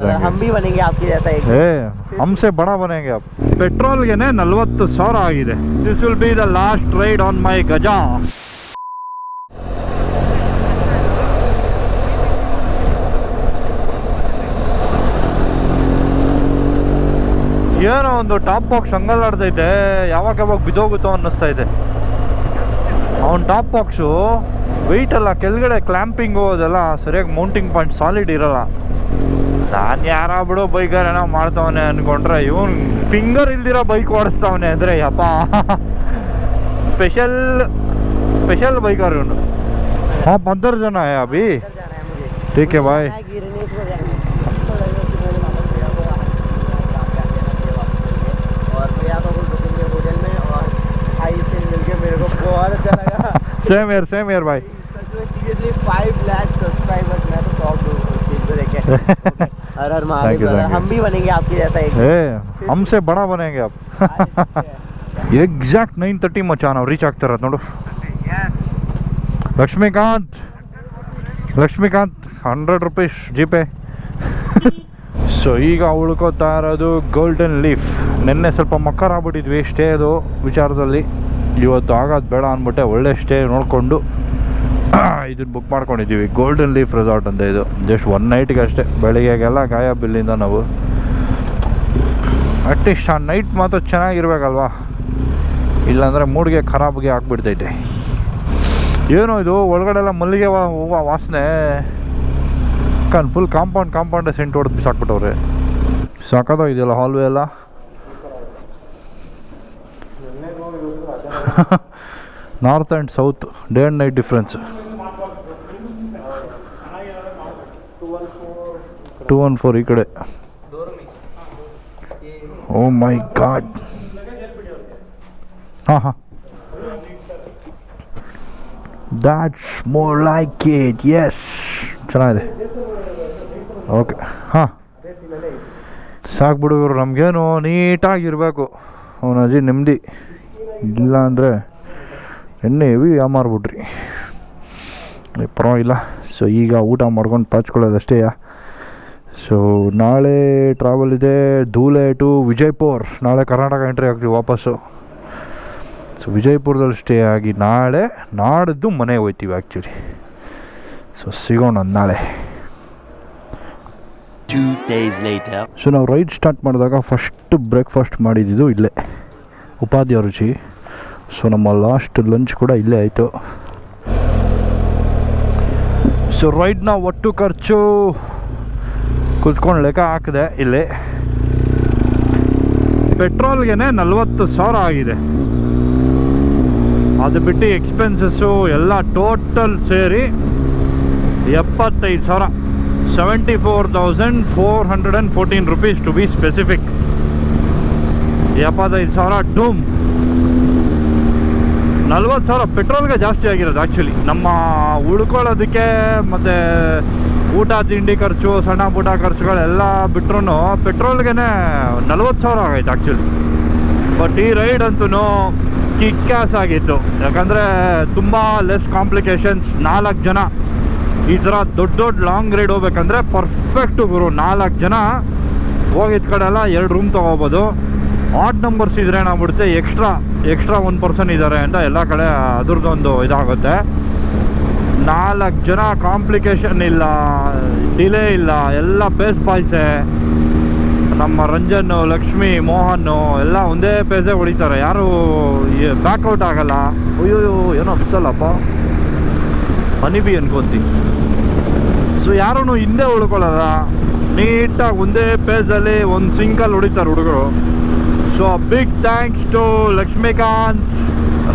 हम भी बनेंगे आपके जैसा एक ಏ ಹಂಸೆ ಬಡ ಬನೆಗೆ ಪೆಟ್ರೋಲ್ಗೆನೆ ನಲ್ವತ್ತು ಸಾವಿರ ಆಗಿದೆ this will be the last ride on my ಗಜಾ ಏನೋ ಒಂದು ಟಾಪ್ ಬಾಕ್ಸ್ ಹಂಗಲ್ಲಾಡ್ತೈತೆ ಯಾವಾಗ ಯಾವಾಗ ಬಿದ್ದೋಗುತ್ತೋ ಅನ್ನಿಸ್ತಾ ಇದೆ ಅವನ ಟಾಪ್ ಬಾಕ್ಸು ವೆಯ್ಟ್ ಎಲ್ಲ ಕೆಳಗಡೆ ಕ್ಲ್ಯಾಂಪಿಂಗು ಅದೆಲ್ಲ ಸರಿಯಾಗಿ ಮೌಂಟಿಂಗ್ ಪಾಯಿಂಟ್ ಸಾಲಿಡ್ ಇರಲ್ಲ ನಾನು ಯಾರ ಬಿಡೋ ಬೈಕರ್ ಏನೋ ಮಾಡ್ತಾವನೆ ಅನ್ಕೊಂಡ್ರೆ ಇವನ್ ಫಿಂಗರ್ ಇಲ್ದಿರೋ ಬೈಕ್ ಓಡಿಸ್ತಾವನೆ ಅಂದರೆ ಯಪ್ಪ ಸ್ಪೆಷಲ್ ಸ್ಪೆಷಲ್ ಬೈಕರ್ ಇವನು ಹಾಂ पंद्रह जन है अभी जाना है मुझे ठीक है भाई मैं गिरनेश को जाना है। और भैया तो कुछ रुकेंगे होटल में और भाई से मिलके मेरे को बहुत अच्छा लगा सेम ईयर सेम ईयर भाई सच में सीरियसली फाइव लाख सब्सक्राइबर्स मैं तो शॉक हूँ उस चीज को देख के हर हर Thank Mahadev you, brother। thank you. हम भी बनेंगे आपके जैसा एक ಏ हमसे बड़ा बनेंगे आप ಎಕ್ಸಾಕ್ಟ್ ನೈನ್ ತರ್ಟಿ ಮಚ್ಚ ನಾವು ರೀಚ್ ಆಗ್ತಿರೋದು ನೋಡು Lakshmikant Lakshmikant hundred rupees G Pay so ಈಗ ಉಳ್ಕೋತಾ ಇರೋದು ಗೋಲ್ಡನ್ ಲೀಫ್ ನಿನ್ನೆ ಸ್ವಲ್ಪ ಮಕ್ಕರ್ ಆಗ್ಬಿಟ್ಟಿದ್ವಿ ಸ್ಟೇದು ವಿಚಾರದಲ್ಲಿ ಇವತ್ತು ಆಗೋದು ಬೇಡ ಅಂದ್ಬಿಟ್ಟೆ ಒಳ್ಳೆ ಸ್ಟೇ ನೋಡಿಕೊಂಡು ಇದನ್ನು ಬುಕ್ ಮಾಡ್ಕೊಂಡಿದ್ದೀವಿ. ಗೋಲ್ಡನ್ ಲೀಫ್ ರೆಸಾರ್ಟ್ ಅಂತ ಇದು. ಜಸ್ಟ್ ಒನ್ ನೈಟ್ಗೆ ಅಷ್ಟೇ. ಬೆಳಿಗ್ಗೆಗೆಲ್ಲ ಗಾಯ ಬಿಲ್ಲಿಂದ ನಾವು ಅಟ್ಲೀಸ್ಟ್ ಆ ನೈಟ್ ಮಾತ್ರ ಚೆನ್ನಾಗಿರ್ಬೇಕಲ್ವಾ? ಇಲ್ಲಾಂದರೆ ಮೂಡಿಗೆ ಖರಾಬ್ಗೆ ಹಾಕ್ಬಿಡ್ತೈತೆ ಏನು ಇದು ಒಳಗಡೆ ಎಲ್ಲ ಮಲ್ಲಿಗೆ ಹೂವು ವಾಸನೆ. ಕನ್ ಫುಲ್ ಕಾಂಪೌಂಡ್ ಕಾಂಪೌಂಡೇ ಸೆಂಟ್ ಹೊಡೆದು ಬಿಸಾಕ್ಬಿಟ್ಟವ್ರೆ ಸಾಕದ ಇದೆಯಲ್ಲ ಹಾಲ್ವೇ ಎಲ್ಲ? North and south day and night difference two one four ಈ ಕಡೆ. ಓ ಮೈ ಗಾಡ್ ಹಾಂ ಹಾಂ. That's more like it yes ಚೆನ್ನಾಗಿದೆ. ಓಕೆ ಹಾಂ. ಸಾಕು ಇವರು, ನಮಗೇನು ನೀಟಾಗಿರಬೇಕು. ಅವನ ಅಜ್ಜಿ ನೆಮ್ಮದಿ. ಇಲ್ಲ ಅಂದರೆ ಎಣ್ಣೆ ಹೆವಿ ಮಾರ್ಬಿಟ್ರಿ ಪರವಾಗಿಲ್ಲ. ಸೊ ಈಗ ಊಟ ಮಾಡ್ಕೊಂಡು ಪಾಚ್ಕೊಳ್ಳೋದಷ್ಟೇ. ಸೊ ನಾಳೆ ಟ್ರಾವೆಲ್ ಇದೆ ಧೂಲೆ ಟು ವಿಜಯಪುರ್. ನಾಳೆ ಕರ್ನಾಟಕ ಎಂಟ್ರಿ ಆಗ್ತೀವಿ ವಾಪಸ್ಸು. ಸೊ ವಿಜಯಪುರದಲ್ಲಿ ಸ್ಟೇ ಆಗಿ ನಾಳೆ ನಾಡಿದ್ದು ಮನೆಗೆ ಹೋಗ್ತೀವಿ ಆ್ಯಕ್ಚುಲಿ ಸೊ ಸಿಗೋಣ ನಾಳೆ. ಸೊ ನಾವು ರೈಡ್ ಸ್ಟಾರ್ಟ್ ಮಾಡಿದಾಗ ಫಸ್ಟ್ ಬ್ರೇಕ್ಫಾಸ್ಟ್ ಮಾಡಿದ್ದು ಇಲ್ಲೇ. ಉಪಾಧ್ಯ ರುಚಿ. ಸೊ ನಮ್ಮ ಲಾಸ್ಟ್ ಲಂಚ್ ಕೂಡ ಇಲ್ಲೇ ಆಯಿತು. ಸೊ ರೈಡ್ನ ಒಟ್ಟು ಖರ್ಚು ಕುತ್ಕೊಂಡು ಲೆಕ್ಕ ಹಾಕಿದೆ ಇಲ್ಲಿ. ಪೆಟ್ರೋಲ್ಗೆ ನಲ್ವತ್ತು ಸಾವಿರ ಆಗಿದೆ. ಅದು ಬಿಟ್ಟು ಎಕ್ಸ್ಪೆನ್ಸಸ್ಸು ಎಲ್ಲ ಟೋಟಲ್ ಸೇರಿ ಎಪ್ಪತ್ತೈದು ಸಾವಿರ. Seventy four thousand four hundred and fourteen rupees to be specific ಎಪ್ಪತ್ತೈದು ಸಾವಿರ ಡೂಮ್ ನಲ್ವತ್ತು ಸಾವಿರ ಪೆಟ್ರೋಲ್ಗೆ ಜಾಸ್ತಿ ಆಗಿರೋದು ಆ್ಯಕ್ಚುಲಿ ನಮ್ಮ ಉಳ್ಕೊಳ್ಳೋದಕ್ಕೆ ಮತ್ತು ಊಟ, ತಿಂಡಿ ಖರ್ಚು, ಸಣ್ಣ ಪುಟ್ಟ ಖರ್ಚುಗಳೆಲ್ಲ ಬಿಟ್ರೂ ಪೆಟ್ರೋಲ್ಗೆ ನಲ್ವತ್ತು ಸಾವಿರ ಆಗೈತೆ ಆ್ಯಕ್ಚುಲಿ ಬಟ್ ಈ ರೈಡ್ ಅಂತೂ ಕಿಕ್ಕಾಸ್ ಆಗಿತ್ತು. ಯಾಕಂದರೆ ತುಂಬ ಲೆಸ್ ಕಾಂಪ್ಲಿಕೇಶನ್ಸ್ ನಾಲ್ಕು ಜನ ಈ ಥರ ದೊಡ್ಡ ದೊಡ್ಡ ಲಾಂಗ್ ರೈಡ್ ಹೋಗ್ಬೇಕಂದ್ರೆ ಪರ್ಫೆಕ್ಟು ಗುರು. ನಾಲ್ಕು ಜನ ಹೋಗಿದ್ದ ಕಡೆ ಎಲ್ಲ ಎರಡು ರೂಮ್ ತೊಗೋಬೋದು. ಆಡ್ ನಂಬರ್ಸ್ ಇದ್ರೆ ಏನಾಗ್ಬಿಡುತ್ತೆ? ಎಕ್ಸ್ಟ್ರಾ ಎಕ್ಸ್ಟ್ರಾ ಒನ್ ಪರ್ಸನ್ ಇದ್ದಾರೆ ಅಂತ ಎಲ್ಲ ಕಡೆ ಅದ್ರದ್ದೊಂದು ಇದಾಗುತ್ತೆ. ನಾಲ್ಕು ಜನ ಕಾಂಪ್ಲಿಕೇಶನ್ ಇಲ್ಲ ಡಿಲೇ ಇಲ್ಲ, ಎಲ್ಲ ಪೇಸ್ ಪಾಯ್ಸೆ ನಮ್ಮ ರಂಜನ್ ಲಕ್ಷ್ಮಿ ಮೋಹನ್ ಎಲ್ಲ ಒಂದೇ ಪೇಸೇ ಹೊಡಿತಾರೆ. ಯಾರು ಬ್ಯಾಕ್ಔಟ್ ಆಗಲ್ಲ. ಅಯ್ಯೋ ಏನೋ ಹತ್ತಲ್ಲಪ್ಪ ಹನಿಬಿ ಬಿ ಅನ್ಕೊಂತಿ ಸೊ ಯಾರೂ ಹಿಂದೆ ಉಳ್ಕೊಳ್ಳಲ್ಲ. ನೀಟಾಗಿ ಒಂದೇ ಪೇಜಲ್ಲಿ ಒಂದು ಸಿಂಕಲ್ಲಿ ಹೊಡಿತಾರೆ ಹುಡುಗರು. So big thanks to Lakshmikant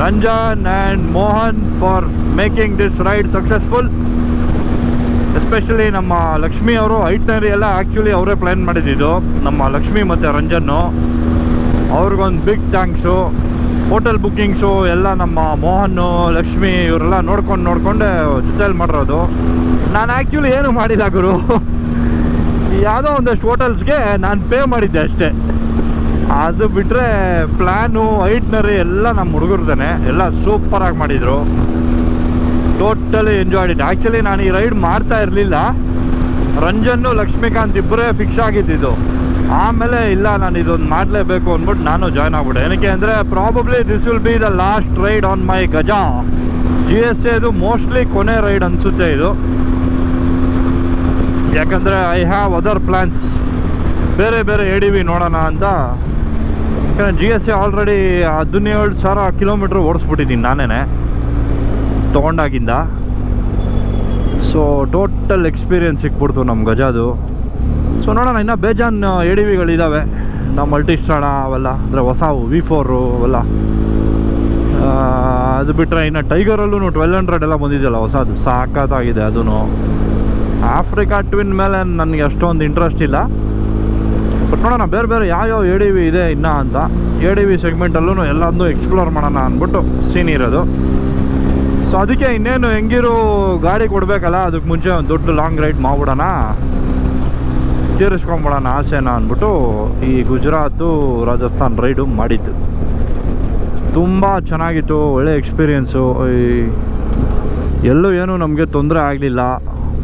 Ranjan and Mohan for making this ride successful especially ನಮ್ಮ ಲಕ್ಷ್ಮಿ ಅವರು ಐಟ್ನರಿ ಎಲ್ಲ ಆ್ಯಕ್ಚುಲಿ ಅವರೇ ಪ್ಲ್ಯಾನ್ ಮಾಡಿದ್ದು. ನಮ್ಮ ಲಕ್ಷ್ಮಿ ಮತ್ತು ರಂಜನ್ನು ಅವ್ರಿಗೊಂದು ಬಿಗ್ ಥ್ಯಾಂಕ್ಸು ಹೋಟೆಲ್ ಬುಕ್ಕಿಂಗ್ಸು ಎಲ್ಲ ನಮ್ಮ ಮೋಹನ್ನು ಲಕ್ಷ್ಮಿ ಇವರೆಲ್ಲ ನೋಡ್ಕೊಂಡು ನೋಡ್ಕೊಂಡೆ ಜೊತೆಯಲ್ಲಿ ಮಾಡಿರೋದು. ನಾನು ಆ್ಯಕ್ಚುಲಿ ಏನು ಮಾಡಿಲ್ಲ ಗುರು. ಯಾವುದೋ ಒಂದಷ್ಟು ಹೋಟೆಲ್ಸ್ಗೆ ನಾನು ಪೇ ಮಾಡಿದ್ದೆ ಅಷ್ಟೇ. ಅದು ಬಿಟ್ಟರೆ ಪ್ಲ್ಯಾನು ಐಟ್ನರಿ ಎಲ್ಲ ನಮ್ಮ ಹುಡುಗರ್ದೇನೆ. ಎಲ್ಲ ಸೂಪರಾಗಿ ಮಾಡಿದರು. ಟೋಟಲಿ ಎಂಜಾಯ್ ಇಟ್ ಆ್ಯಕ್ಚುಲಿ ನಾನು ಈ ರೈಡ್ ಮಾಡ್ತಾ ಇರಲಿಲ್ಲ. ರಂಜನ್ನು, ಲಕ್ಷ್ಮೀಕಾಂತ್ ಇಬ್ಬರೇ ಫಿಕ್ಸ್ ಆಗಿದ್ದಿದ್ದು. ಆಮೇಲೆ ಇಲ್ಲ, ನಾನು ಇದೊಂದು ಮಾಡಲೇಬೇಕು ಅಂದ್ಬಿಟ್ಟು ನಾನು ಜಾಯ್ನ್ ಆಗ್ಬಿಟ್ಟೆ. ಏನಕ್ಕೆ ಅಂದರೆ probably this will be the last ride on my Gaja G S ಎದು ಮೋಸ್ಟ್ಲಿ ಕೊನೆ ರೈಡ್ ಅನಿಸುತ್ತೆ ಇದು. ಯಾಕಂದರೆ ಐ ಹ್ಯಾವ್ ಅದರ್ ಪ್ಲ್ಯಾನ್ಸ್ ಬೇರೆ ಬೇರೆ ಎಡಿವಿ ನೋಡೋಣ ಅಂತ ಯಾಕಂದರೆ ಜಿ ಎಸ್ ಸಿ ಆಲ್ರೆಡಿ ಹದಿನೇಳು ಸಾವಿರ ಕಿಲೋಮೀಟ್ರ್ ಓಡಿಸ್ಬಿಟ್ಟಿದ್ದೀನಿ ನಾನೇ ತೊಗೊಂಡಾಗಿಂದ. ಸೊ ಟೋಟಲ್ ಎಕ್ಸ್ಪೀರಿಯನ್ಸ್ ಸಿಕ್ಬಿಡ್ತು ನಮ್ಮ ಗಜಾದು. ಸೊ ನೋಡೋಣ, ಇನ್ನೂ ಬೇಜಾನ್ ಎ ಡಿ ವಿಗಳಿದ್ದಾವೆ ನಮ್ಮ ಮಲ್ಟಿಸ್ಟಾಣ ಅವೆಲ್ಲ, ಅಂದರೆ ಹೊಸ ವಿ ಫೋರು ಅವೆಲ್ಲ. ಅದು ಬಿಟ್ಟರೆ ಇನ್ನು ಟೈಗರಲ್ಲೂ ಟ್ವೆಲ್ ಹಂಡ್ರೆಡ್ ಎಲ್ಲ ಬಂದಿದೆಯಲ್ಲ ಹೊಸದು. ಸಾಕತ್ತಾಗಿದೆ ಅದೂ ಆಫ್ರಿಕಾ ಟ್ವಿನ್ ಮೇಲೆ ನನಗೆ ಅಷ್ಟೊಂದು ಇಂಟ್ರೆಸ್ಟ್ ಇಲ್ಲ. ಬಟ್ ನೋಡೋಣ, ಬೇರೆ ಬೇರೆ ಯಾವ್ಯಾವ ಎ ಡಿ ವಿ ಇದೆ, ಇನ್ನ ಅಂತ. ಎ ಡಿ ವಿ ಸೆಗ್ಮೆಂಟಲ್ಲೂ ಎಲ್ಲದನ್ನೂ ಎಕ್ಸ್ಪ್ಲೋರ್ ಮಾಡೋಣ ಅಂದ್ಬಿಟ್ಟು ಸೀನ್ ಇರೋದು. ಸೊ ಅದಕ್ಕೆ ಇನ್ನೇನು ಹೆಂಗಿರು ಗಾಡಿ ಕೊಡಬೇಕಲ್ಲ, ಅದಕ್ಕೆ ಮುಂಚೆ ಒಂದು ದೊಡ್ಡ ಲಾಂಗ್ ರೈಡ್ ಮಾಡ್ಬಿಡೋಣ. ತೀರಿಸ್ಕೊಂಬಿಡೋಣ ಆಸೆನ ಅಂದ್ಬಿಟ್ಟು ಈ ಗುಜರಾತು, ರಾಜಸ್ಥಾನ್ ರೈಡು ಮಾಡಿದ್ದು. ತುಂಬ ಚೆನ್ನಾಗಿತ್ತು, ಒಳ್ಳೆ ಎಕ್ಸ್ಪೀರಿಯೆನ್ಸು ಎಲ್ಲೂ ಏನೂ ನಮಗೆ ತೊಂದರೆ ಆಗಲಿಲ್ಲ.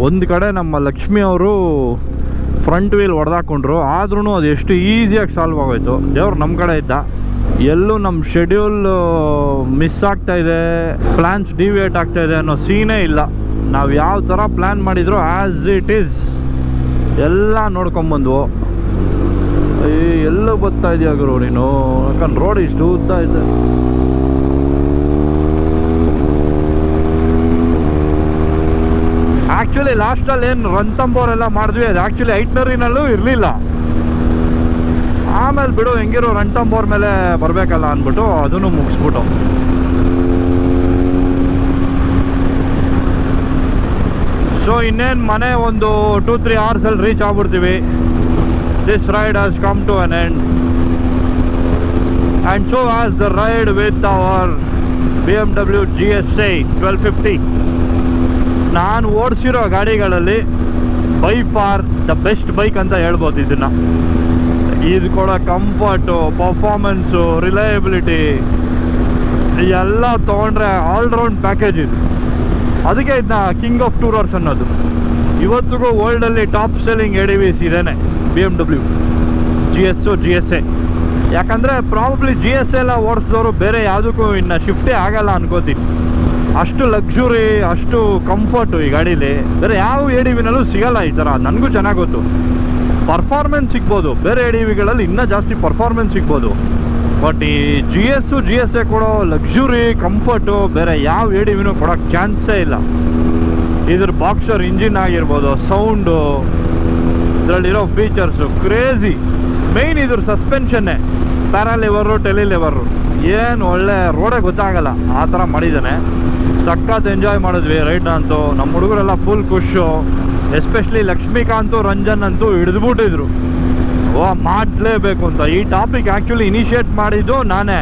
ಒಂದು ಕಡೆ ನಮ್ಮ ಲಕ್ಷ್ಮಿ ಅವರು ಫ್ರಂಟ್ ವೀಲ್ ಹೊಡೆದಾಕೊಂಡ್ರು ಆದ್ರೂ ಅದು ಎಷ್ಟು ಈಸಿಯಾಗಿ ಸಾಲ್ವ್ ಆಗೋಯ್ತು. ದೇವ್ರು ನಮ್ಮ ಕಡೆ ಇದ್ದ. ಎಲ್ಲೂ ನಮ್ಮ ಶೆಡ್ಯೂಲ್ ಮಿಸ್ ಆಗ್ತಾ ಇದೆ ಪ್ಲ್ಯಾನ್ಸ್ ಡಿವಿಯೇಟ್ ಆಗ್ತಾ ಇದೆ ಅನ್ನೋ ಸೀನೇ ಇಲ್ಲ. ನಾವು ಯಾವ ಥರ ಪ್ಲ್ಯಾನ್ ಮಾಡಿದ್ರು ಆ್ಯಸ್ ಇಟ್ ಈಸ್ ಎಲ್ಲ ನೋಡ್ಕೊಂಬಂದ್ವು ಎಲ್ಲೂ ಬರ್ತಾ ಇದೆಯಾ ಗುರು ನೀನು? ಯಾಕಂದ್ರೆ ರೋಡ್ ಇಷ್ಟು ಉದ್ದ ಇದೆ. ಆ್ಯಕ್ಚುಲಿ ಲಾಸ್ಟಲ್ಲಿ ಏನು ರಂತಂಬೋರೆಲ್ಲ ಮಾಡಿದ್ವಿ, ಅದು ಆ್ಯಕ್ಚುಲಿ ಐಟ್ನರಿನಲ್ಲೂ ಇರಲಿಲ್ಲ. ಆಮೇಲೆ ಬಿಡು, ಹೆಂಗಿರೋ ರಂಟಂಬೋರ್ ಮೇಲೆ ಬರಬೇಕಲ್ಲ ಅಂದ್ಬಿಟ್ಟು ಅದನ್ನು ಮುಗಿಸ್ಬಿಟ್ಟು. ಸೊ ಇನ್ನೇನು ಮನೆ ಒಂದು ಟೂ ತ್ರೀ ಅವರ್ಸಲ್ಲಿ reach ಆಗ್ಬಿಡ್ತೀವಿ. This ride has come to an end and so has the ride with our B M W G S I twelve fifty ನಾನು ಓಡಿಸಿರೋ ಗಾಡಿಗಳಲ್ಲಿ by far the best bike ಅಂತ ಹೇಳ್ಬೋದು ಇದನ್ನು. ಇದು ಕೊಡೋ ಕಂಫರ್ಟು ಪರ್ಫಾರ್ಮೆನ್ಸು ರಿಲಯಬಿಲಿಟಿ ಎಲ್ಲ ತೊಗೊಂಡ್ರೆ all-round package ಇದು. ಅದಕ್ಕೆ ಇದನ್ನ ಕಿಂಗ್ ಆಫ್ ಟೂರರ್ಸ್ ಅನ್ನೋದು. ಇವತ್ತಿಗೂ ವರ್ಲ್ಡಲ್ಲಿ top selling A D V's ಇದೇನೆ B M W G S G S A ಯಾಕಂದರೆ ಪ್ರಾಬಬ್ಲಿ ಜಿ ಎಸ್ ಎಲ್ಲ ಓಡಿಸಿದವರು ಬೇರೆ ಯಾವುದಕ್ಕೂ ಇನ್ನು ಶಿಫ್ಟೇ ಆಗಲ್ಲ ಅನ್ಕೋತೀನಿ. ಅಷ್ಟು ಲಕ್ಸುರಿ ಅಷ್ಟು ಕಂಫರ್ಟು ಈ ಗಾಡೀಲಿ. ಬೇರೆ ಯಾವ ಎ ಡಿ ವಿನಲ್ಲೂ ಸಿಗಲ್ಲ ಈ ಥರ. ನನಗೂ ಚೆನ್ನಾಗಿ ಗೊತ್ತು ಪರ್ಫಾರ್ಮೆನ್ಸ್ ಸಿಗ್ಬೋದು. ಬೇರೆ ಎ ಡಿ ವಿಗಳಲ್ಲಿ ಇನ್ನೂ ಜಾಸ್ತಿ ಪರ್ಫಾರ್ಮೆನ್ಸ್ ಸಿಗ್ಬೋದು. ಬಟ್ ಈ G S G S A ಕೊಡೋ ಲಕ್ಸುರಿ ಕಂಫರ್ಟು ಬೇರೆ ಯಾವ ಎ ಡಿ ವಿನೂ ಕೊಡೋಕ್ಕೆ ಚಾನ್ಸೇ ಇಲ್ಲ. ಇದ್ರ ಬಾಕ್ಸರ್ ಇಂಜಿನ್ ಆಗಿರ್ಬೋದು ಸೌಂಡು ಇದರಲ್ಲಿರೋ ಫೀಚರ್ಸು ಕ್ರೇಜಿ ಮೇಯ್ನ್ ಇದ್ರ ಸಸ್ಪೆನ್ಷನ್ನೇ ಪ್ಯಾರಾಲಿವರು ಟೆಲಿಲಿವರು ಏನು ಒಳ್ಳೆ ರೋಡೇ ಗೊತ್ತಾಗಲ್ಲ. ಆ ಥರ ಮಾಡಿದ್ದಾನೆ. ಸಖತ್ ಎಂಜಾಯ್ ಮಾಡಿದ್ವಿ ರೈಟ್ ಅಂತೂ. ನಮ್ಮ ಹುಡುಗರೆಲ್ಲ ಫುಲ್ ಖುಷು ಎಸ್ಪೆಷಲಿ ಲಕ್ಷ್ಮೀಕಾಂತು, ರಂಜನ್ ಅಂತೂ ಹಿಡಿದ್ಬಿಟ್ಟಿದ್ರು. ಓ, ಮಾಡಲೇಬೇಕು ಅಂತ. ಈ ಟಾಪಿಕ್ ಆ್ಯಕ್ಚುಲಿ ಇನಿಷಿಯೇಟ್ ಮಾಡಿದ್ದು ನಾನೇ.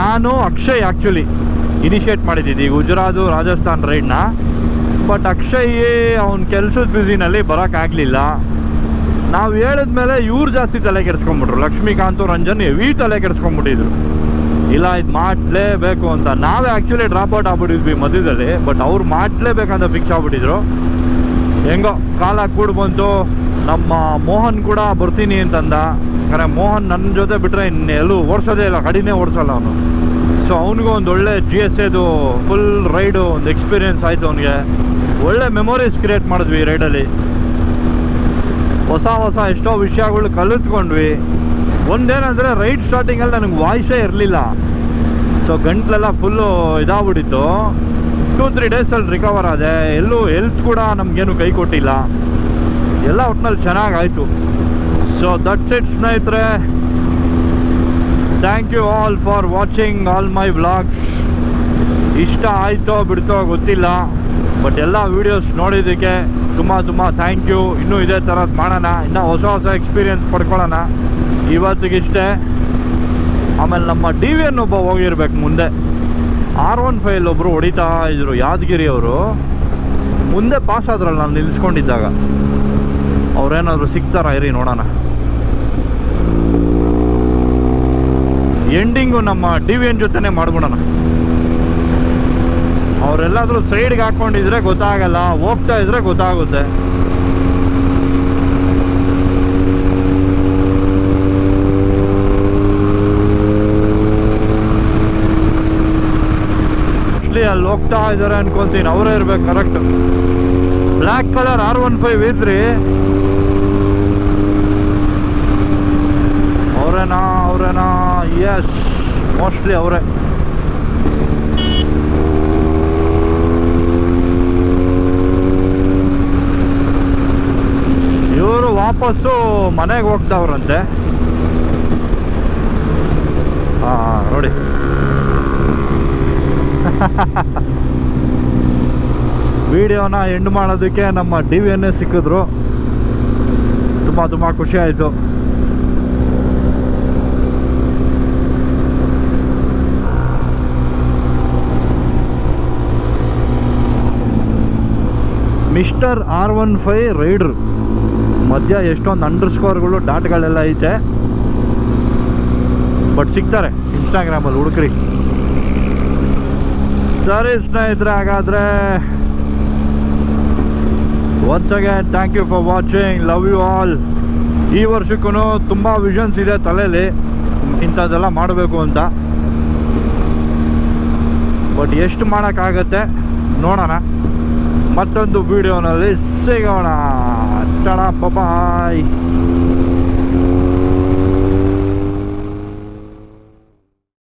ನಾನು, ಅಕ್ಷಯ್ ಆ್ಯಕ್ಚುಲಿ ಇನಿಷಿಯೇಟ್ ಮಾಡಿದ್ದಿದ್ದು. ಈ ಗುಜರಾತು, ರಾಜಸ್ಥಾನ್ ರೈಡ್ನ ಬಟ್ ಅಕ್ಷಯ್ ಅವ್ನ ಕೆಲಸದ ಬ್ಯುಸಿನಲ್ಲಿ ಬರೋಕ್ಕಾಗಲಿಲ್ಲ ನಾವು ಹೇಳಿದ್ಮೇಲೆ ಇವ್ರು ಜಾಸ್ತಿ ತಲೆ ಕೆಡಿಸ್ಕೊಂಬಿಟ್ರು ಲಕ್ಷ್ಮೀಕಾಂತು, ರಂಜನ್ ಹೆವಿ ತಲೆ ಕೆಡಿಸ್ಕೊಂಬಿಟ್ಟಿದ್ರು ಇಲ್ಲ, ಇದು ಮಾಡಲೇಬೇಕು ಅಂತ. ನಾವೇ ಆ್ಯಕ್ಚುಲಿ ಡ್ರಾಪ್ ಔಟ್ ಆಗ್ಬಿಟ್ಟಿದ್ವಿ ಮಧ್ಯದಲ್ಲಿ ಬಟ್ ಅವ್ರು ಮಾಡಲೇಬೇಕಂತ ಫಿಕ್ಸ್ ಆಗ್ಬಿಟ್ಟಿದ್ರು. ಹೆಂಗೋ, ಕಾಲ ಕೂಡ ಬಂತು. ನಮ್ಮ ಮೋಹನ್ ಕೂಡ ಬರ್ತೀನಿ ಅಂತಂದ. ಯಾಕಂದರೆ ಮೋಹನ್ ನನ್ನ ಜೊತೆ ಬಿಟ್ಟರೆ ಇನ್ನೆಲ್ಲೂ ಓಡಿಸೋದೇ ಇಲ್ಲ ಗಾಡಿನೇ ಓಡಿಸಲ್ಲ ಅವನು. ಸೊ ಅವನಿಗೂ ಒಂದು ಒಳ್ಳೆ ಜಿ ಎಸ್ ಎದು ಫುಲ್ ರೈಡು ಒಂದು ಎಕ್ಸ್ಪೀರಿಯೆನ್ಸ್ ಆಯಿತು ಅವನಿಗೆ. ಒಳ್ಳೆ ಮೆಮೊರೀಸ್ ಕ್ರಿಯೇಟ್ ಮಾಡಿದ್ವಿ ರೈಡಲ್ಲಿ ಹೊಸ ಹೊಸ ಎಷ್ಟೋ ವಿಷಯಗಳು ಕಲಿತ್ಕೊಂಡ್ವಿ. ಒಂದೇನಂದರೆ ರೈಡ್ ಸ್ಟಾರ್ಟಿಂಗಲ್ಲಿ ನನಗೆ ವಾಯ್ಸೇ ಇರಲಿಲ್ಲ. ಸೊ ಗಂಟ್ಲೆಲ್ಲ ಫುಲ್ಲು ಇದಾಗ್ಬಿಟ್ಟಿತ್ತು. ಟೂ ತ್ರೀ ಡೇಸಲ್ಲಿ ರಿಕವರ್ ಆದೆ. ಎಲ್ಲೂ ಹೆಲ್ತ್ ಕೂಡ ನಮಗೇನು ಕೈ ಕೊಟ್ಟಿಲ್ಲ. ಎಲ್ಲ ಒಟ್ಟಿನಲ್ಲಿ ಚೆನ್ನಾಗಾಯಿತು. ಸೊ ದಟ್ಸ್ ಇಟ್ ಸ್ನೇಹಿತರೆ. Thank you all for watching all my vlogs ಇಷ್ಟ ಆಯಿತೋ ಬಿಡ್ತೋ ಗೊತ್ತಿಲ್ಲ ಬಟ್ ಎಲ್ಲ ವೀಡಿಯೋಸ್ ನೋಡಿದ್ದಕ್ಕೆ ತುಂಬ ತುಂಬ ಥ್ಯಾಂಕ್ ಯು ಇನ್ನೂ ಇದೇ ಥರದ್ದು ಮಾಡೋಣ, ಇನ್ನೂ ಹೊಸ ಹೊಸ ಎಕ್ಸ್ಪೀರಿಯೆನ್ಸ್ ಪಡ್ಕೊಳ್ಳೋಣ. ಇವತ್ತಿಗಿಷ್ಟೇ. ಆಮೇಲೆ ನಮ್ಮ ಡಿ ವಿ ಎನ್ ಒಬ್ಬ ಹೋಗಿರ್ಬೇಕು ಮುಂದೆ. ಆರ್ ಒನ್ ಫೈಲ್ ಒಬ್ಬರು ಹೊಡಿತಾ ಇದ್ರು ಯಾದಗಿರಿ ಅವರು ಮುಂದೆ ಪಾಸ್ ಆದ್ರಲ್ಲ ನಾನು ನಿಲ್ಲಿಸ್ಕೊಂಡಿದ್ದಾಗ ಅವ್ರೇನಾದರೂ ಸಿಗ್ತಾರ ಇರಿ ನೋಡೋಣ. ಎಂಡಿಂಗು ನಮ್ಮ ಡಿ ವಿ ಎನ್ ಜೊತೆನೇ ಮಾಡ್ಬಿಡೋಣ. ಅವರೆಲ್ಲಾದರೂ ಸೈಡ್ಗೆ ಹಾಕ್ಕೊಂಡಿದ್ರೆ ಗೊತ್ತಾಗಲ್ಲ, ಹೋಗ್ತಾ ಇದ್ರೆ ಗೊತ್ತಾಗುತ್ತೆ. ಅಲ್ಲಿ ಹೋಗ್ತಾ ಇದ್ದಾರೆ ಅನ್ಕೊಂತೀನಿ. ಅವರೇ ಇರ್ಬೇಕು correct black colour R one five ಇದ್ರಿ. ಅವರೇನಾ ಅವರೇನಾ? ಎಸ್ ಮೋಸ್ಟ್ಲಿ ಅವರೇ. ವಾಪಸ್ಸು ಮನೆಗೆ ಹೋಗ್ತಾವ್ರಂತೆ ಹಾಂ ನೋಡಿ. ವಿಡಿಯೋನ ಎಂಡ್ ಮಾಡೋದಕ್ಕೆ ನಮ್ಮ ಡಿ ವಿ ಸಿಕ್ಕಿದ್ರು. ತುಂಬ ತುಂಬ ಖುಷಿ ಆಯಿತು. Mister R one five rider. ಮಧ್ಯ ಎಷ್ಟೊಂದು ಅಂಡರ್ ಸ್ಕೋರ್ಗಳು ಡಾಟ್ಗಳೆಲ್ಲ ಐತೆ. ಬಟ್ ಸಿಗ್ತಾರೆ ಇನ್ಸ್ಟಾಗ್ರಾಮಲ್ಲಿ ಹುಡುಕ್ರಿ. ಸರಿ ಸ್ನೇಹಿತರೆ, ಹಾಗಾದರೆ once again thank you for watching love you all ಈ ವರ್ಷಕ್ಕೂ ತುಂಬ ವಿಷನ್ಸ್ ಇದೆ ತಲೆಯಲ್ಲಿ ಇಂಥದ್ದೆಲ್ಲ ಮಾಡಬೇಕು ಅಂತ. ಬಟ್ ಎಷ್ಟು ಮಾಡೋಕ್ಕಾಗತ್ತೆ, ನೋಡೋಣ. ಮತ್ತೊಂದು ವಿಡಿಯೋನಲ್ಲಿ ಸಿಗೋಣ. ટાટા બાય